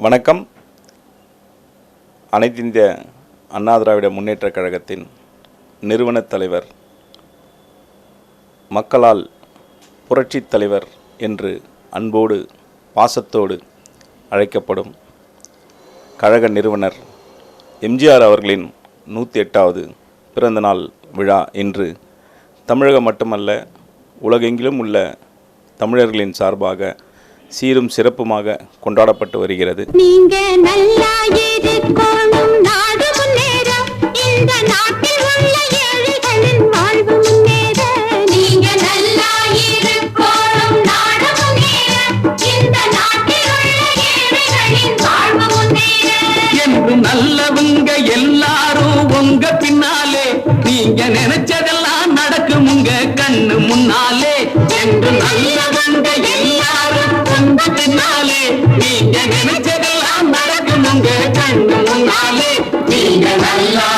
வணக்கம். அனைத்திந்திய அண்ணா திராவிட முன்னேற்றக் கழகத்தின் நிறுவனத் தலைவர் மக்களால் புரட்சித் தலைவர் என்று அன்போடு பாசத்தோடு அழைக்கப்படும் கழக நிறுவனர் எம்ஜிஆர் அவர்களின் நூற்றி எட்டாவது பிறந்தநாள் விழா இன்று தமிழகம் மட்டுமல்ல உலகெங்கிலும் உள்ள தமிழர்களின் சார்பாக சீரும் சிறப்புமாக கொண்டாடப்பட்டு வருகிறது. நீங்க நல்லா இருக்கணும். நாடு முன்னேற இந்த நாட்டில் உள்ள ஏழைகளின் வாழ்வு முன்னேற நீங்க நல்லா இருக்கணும். நாடு முன்னேற இந்த நாட்டில் உள்ள ஏழைகளின் வாழ்வு முன்னேற என்று நல்லவங்க எல்லாரும் உங்க பின்னாலே. நீங்க நினைச்சதெல்லாம் நீங்க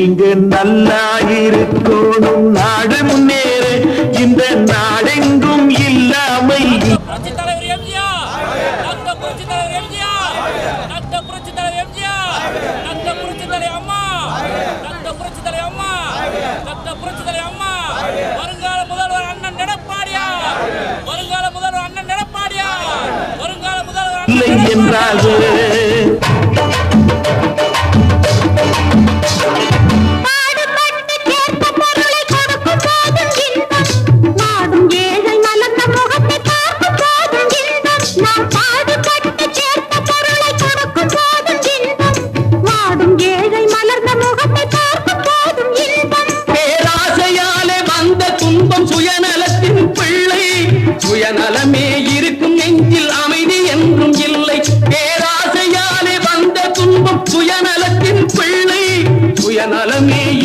நீங்க நல்லா இருக்கணும் நாடு முன்னேற இந்த நாடெங்கும் இல்லாமை. வருங்கால முதல்வர் அண்ணன் எடப்பாடியார் வருங்கால முதல்வர் அண்ணன் எடப்பாடியார் வருங்கால முதல்வர் இல்லை என்றால் நலமே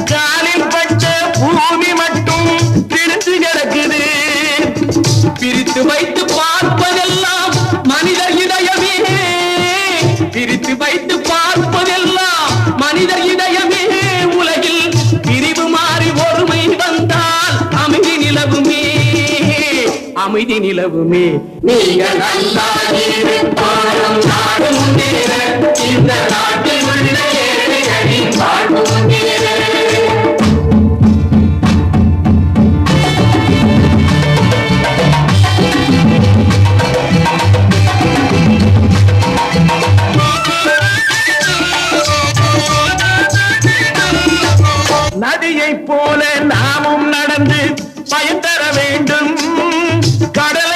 காலில் பட்ட பூமி மட்டும் பிரித்து கிடக்குது. பிரித்து வைத்து பார்ப்பதெல்லாம் மனிதர் இதயமே. பிரித்து வைத்து பார்ப்பதெல்லாம் மனிதர் இதயமே. உலகில் பிரிவு மாறி ஒருமை வந்தால் அமைதி நிலவுமே. அமைதி நிலவுமே. நீங்க நல்லா இருப்பாரும் நாடும் முன்னேற நதியைப் போல நாமும் நடந்து பயன் தர வேண்டும். கடல்